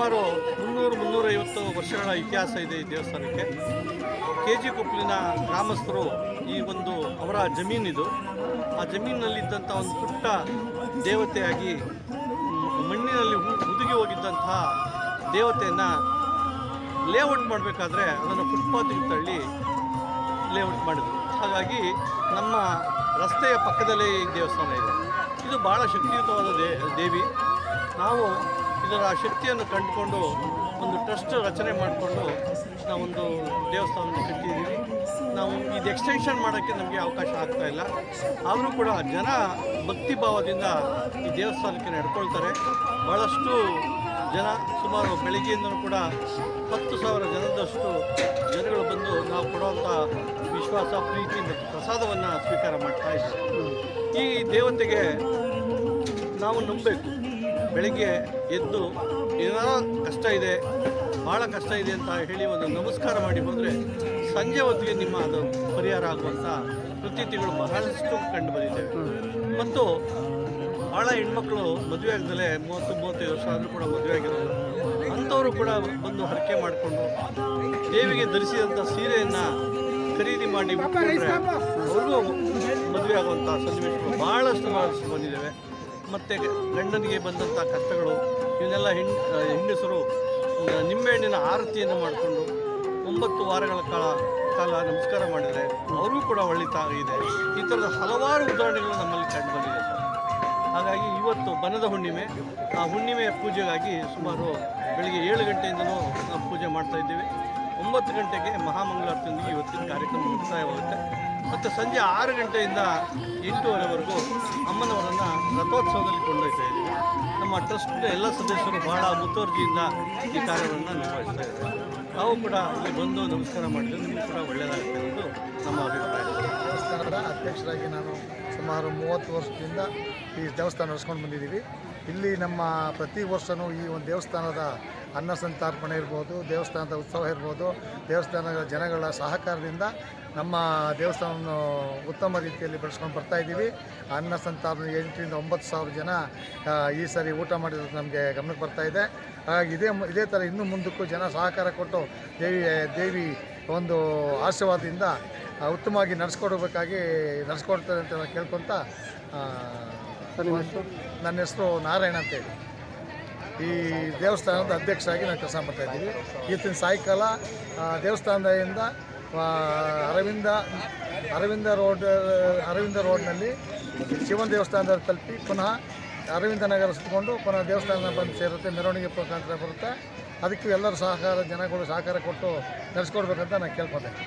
ಮುನ್ನೂರು, ಮುನ್ನೂರೈವತ್ತು ವರ್ಷಗಳ ಇತಿಹಾಸ ಇದೆ ಈ ದೇವಸ್ಥಾನಕ್ಕೆ. ಕೆ ಜಿ ಕೊಪ್ಪಲಿನ ಗ್ರಾಮಸ್ಥರು ಈ ಒಂದು ಅವರ ಜಮೀನಿದು ಆ ಜಮೀನಿನಲ್ಲಿದ್ದಂಥ ಒಂದು ಪುಟ್ಟ ದೇವತೆಯಾಗಿ ಮಣ್ಣಿನಲ್ಲಿ ಹುದುಗಿ ಹೋಗಿದ್ದಂತಹ ದೇವತೆಯನ್ನು ಲೇಔಟ್ ಮಾಡಬೇಕಾದ್ರೆ ಅದನ್ನು ಫುಟ್ಪಾತಿಗೆ ತಳ್ಳಿ ಲೇಔಟ್ ಮಾಡಿದರು. ಹಾಗಾಗಿ ನಮ್ಮ ರಸ್ತೆಯ ಪಕ್ಕದಲ್ಲೇ ಈ ದೇವಸ್ಥಾನ ಇದೆ. ಇದು ಭಾಳ ಶಕ್ತಿಯುತವಾದ ದೇವಿ. ನಾವು ಇದರ ಶಕ್ತಿಯನ್ನು ಕಂಡುಕೊಂಡು ಒಂದು ಟ್ರಸ್ಟ್ ರಚನೆ ಮಾಡಿಕೊಂಡು ನಾವೊಂದು ದೇವಸ್ಥಾನವನ್ನು ಕಟ್ಟಿದ್ದೀವಿ. ನಾವು ಇದು ಎಕ್ಸ್ಟೆನ್ಷನ್ ಮಾಡೋಕ್ಕೆ ನಮಗೆ ಅವಕಾಶ ಆಗ್ತಾ ಇಲ್ಲ. ಆದರೂ ಕೂಡ ಜನ ಭಕ್ತಿ ಭಾವದಿಂದ ಈ ದೇವಸ್ಥಾನಕ್ಕೆ ನಡ್ಕೊಳ್ತಾರೆ. ಭಾಳಷ್ಟು ಜನ, ಸುಮಾರು ಬೆಳಗ್ಗೆಯಿಂದಲೂ ಕೂಡ ಹತ್ತು ಸಾವಿರ ಜನದಷ್ಟು ಜನಗಳು ಬಂದು ನಾವು ಕೊಡುವಂಥ ವಿಶ್ವಾಸ, ಪ್ರೀತಿ ಮತ್ತು ಪ್ರಸಾದವನ್ನು ಸ್ವೀಕಾರ ಮಾಡ್ತಾ ಇದ್ದೀವಿ ಈ ದೇವತೆಗೆ ನಾವು ನಂಬಬೇಕು. ಬೆಳಿಗ್ಗೆ ಎದ್ದು ಏನೋ ಕಷ್ಟ ಇದೆ ಭಾಳ ಕಷ್ಟ ಇದೆ ಅಂತ ಹೇಳಿ ಒಂದು ನಮಸ್ಕಾರ ಮಾಡಿ ಬಂದರೆ ಸಂಜೆ ಹೊತ್ತಿಗೆ ನಿಮ್ಮ ಅದು ಪರಿಹಾರ ಆಗುವಂಥ ಪ್ರತೀತಿಗಳು ಬಹಳಷ್ಟು ಕಂಡು ಬಂದಿದೆ. ಮತ್ತು ಭಾಳ ಹೆಣ್ಮಕ್ಳು ಮದುವೆ ಆಗದಲ್ಲೇ ಮೂವತ್ತು, ಮೂವತ್ತೈದು ವರ್ಷ ಆದರೂ ಕೂಡ ಮದುವೆ ಆಗಿರೋದು. ಅಂಥವರು ಕೂಡ ಬಂದು ಹರಕೆ ಮಾಡಿಕೊಂಡು ದೇವಿಗೆ ಧರಿಸಿದಂಥ ಸೀರೆಯನ್ನು ಖರೀದಿ ಮಾಡಿ ಅವ್ರಿಗೂ ಮದುವೆ ಆಗುವಂಥ ಸನ್ನಿವೇಶಗಳು ಭಾಳಷ್ಟು ಭಾಳಷ್ಟು ಬಂದಿದ್ದಾವೆ. ಮತ್ತು ಗಂಡನಿಗೆ ಬಂದಂಥ ಕಷ್ಟಗಳು, ಇವನ್ನೆಲ್ಲ ಹೆಣ್ ಹೆಂಗಸರು ನಿಂಬೆಹಣ್ಣಿನ ಆರತಿಯನ್ನು ಮಾಡಿಕೊಂಡು ಒಂಬತ್ತು ವಾರಗಳ ಕಾಲ ಕಾಲ ನಮಸ್ಕಾರ ಮಾಡಿದರೆ ಅವ್ರಿಗೂ ಕೂಡ ಒಳ್ಳೆತಾಗಿದೆ ಈ ಥರದ ಹಲವಾರು ಉದಾಹರಣೆಗಳು ನಮ್ಮಲ್ಲಿ ಕಂಡು ಬಂದಿದೆ. ಹಾಗಾಗಿ ಇವತ್ತು ಬನದ ಹುಣ್ಣಿಮೆ, ಆ ಹುಣ್ಣಿಮೆಯ ಪೂಜೆಗಾಗಿ ಸುಮಾರು ಬೆಳಿಗ್ಗೆ ಏಳು ಗಂಟೆಯಿಂದಲೂ ನಾವು ಪೂಜೆ ಮಾಡ್ತಾ ಇದ್ದೀವಿ. ಒಂಬತ್ತು ಗಂಟೆಗೆ ಮಹಾಮಂಗಳಾರತಿಯೊಂದಿಗೆ ಇವತ್ತಿನ ಕಾರ್ಯಕ್ರಮ ಮುಕ್ತಾಯವಾಗುತ್ತೆ. ಮತ್ತು ಸಂಜೆ ಆರು ಗಂಟೆಯಿಂದ ಎಂಟೂವರೆವರೆಗೂ ಅಮ್ಮನವರನ್ನು ರಥೋತ್ಸವದಲ್ಲಿ ಕೊಂಡೊಯ್ತಾ ಇದ್ದೀವಿ. ನಮ್ಮ ಟ್ರಸ್ಟ್ನ ಎಲ್ಲ ಸದಸ್ಯರು ಬಹಳ ಮುತುವರ್ಜಿಯಿಂದ ಈ ಕಾರ್ಯವನ್ನು ನಿರ್ವಹಿಸ್ತಾ ಇದ್ದಾರೆ. ನಾವು ಕೂಡ ಅಲ್ಲಿ ಬಂದು ನಮಸ್ಕಾರ ಮಾಡಿದ್ರೆ ನಿಮಗೆ ಕೂಡ ಒಳ್ಳೆಯದಾಗುತ್ತೆ ಎಂದು ನಮ್ಮ ಅಭಿಪ್ರಾಯ. ದೇವಸ್ಥಾನದ ಅಧ್ಯಕ್ಷರಾಗಿ ನಾನು ಸುಮಾರು ಮೂವತ್ತು ವರ್ಷದಿಂದ ಈ ದೇವಸ್ಥಾನ ನಡೆಸ್ಕೊಂಡು ಬಂದಿದ್ದೀವಿ. ಇಲ್ಲಿ ನಮ್ಮ ಪ್ರತಿ ವರ್ಷವೂ ಈ ಒಂದು ದೇವಸ್ಥಾನದ ಅನ್ನ ಸಂತಾರ್ಪಣೆ ಇರ್ಬೋದು ದೇವಸ್ಥಾನದ ಉತ್ಸವ ಇರ್ಬೋದು ದೇವಸ್ಥಾನದ ಜನಗಳ ಸಹಕಾರದಿಂದ ನಮ್ಮ ದೇವಸ್ಥಾನವನ್ನು ಉತ್ತಮ ರೀತಿಯಲ್ಲಿ ಬೆಳೆಸ್ಕೊಂಡು ಬರ್ತಾ ಇದ್ದೀವಿ. ಅನ್ನ ಸಂತಾರ್ಪಣೆ ಎಂಟರಿಂದ ಒಂಬತ್ತು ಸಾವಿರ ಜನ ಈ ಸಾರಿ ಊಟ ಮಾಡಿರೋದು ನಮಗೆ ಗಮನಕ್ಕೆ ಬರ್ತಾ ಇದೆ. ಹಾಗಾಗಿ ಇದೇ ಇದೇ ಥರ ಇನ್ನೂ ಮುಂದಕ್ಕೂ ಜನ ಸಹಕಾರ ಕೊಟ್ಟು ದೇವಿ ದೇವಿ ಒಂದು ಆಶೀರ್ವಾದದಿಂದ ಉತ್ತಮವಾಗಿ ನಡೆಸ್ಕೊಡ್ಬೇಕಾಗಿ ನಡೆಸ್ಕೊಡ್ತಾರೆ ಅಂತ ಕೇಳ್ಕೊತ ನನ್ನ ಹೆಸರು ನಾರಾಯಣ ಅಂತೇಳಿ ಈ ದೇವಸ್ಥಾನದ ಅಧ್ಯಕ್ಷರಾಗಿ ನಾನು ಕೆಲಸ ಮಾಡ್ತಾ ಇದ್ದೀವಿ ಇವತ್ತಿನ ಸಾಯಂಕಾಲ ದೇವಸ್ಥಾನದಿಂದ ಅರವಿಂದ ಅರವಿಂದ ರೋಡ್, ಅರವಿಂದ ರೋಡ್ನಲ್ಲಿ ಶಿವನ ದೇವಸ್ಥಾನದ ತಲುಪಿ ಪುನಃ ಅರವಿಂದ ನಗರ ಸುತ್ತಕೊಂಡು ಪುನಃ ದೇವಸ್ಥಾನ ಬಂದು ಸೇರುತ್ತೆ, ಮೆರವಣಿಗೆ ಮುಖಾಂತರ ಬರುತ್ತೆ. ಅದಕ್ಕೆ ಎಲ್ಲರೂ ಸಹಕಾರ, ಜನಗಳು ಸಹಕಾರ ಕೊಟ್ಟು ನಡೆಸ್ಕೊಡ್ಬೇಕಂತ ನಾನು ಕೇಳ್ಕೊತೇನೆ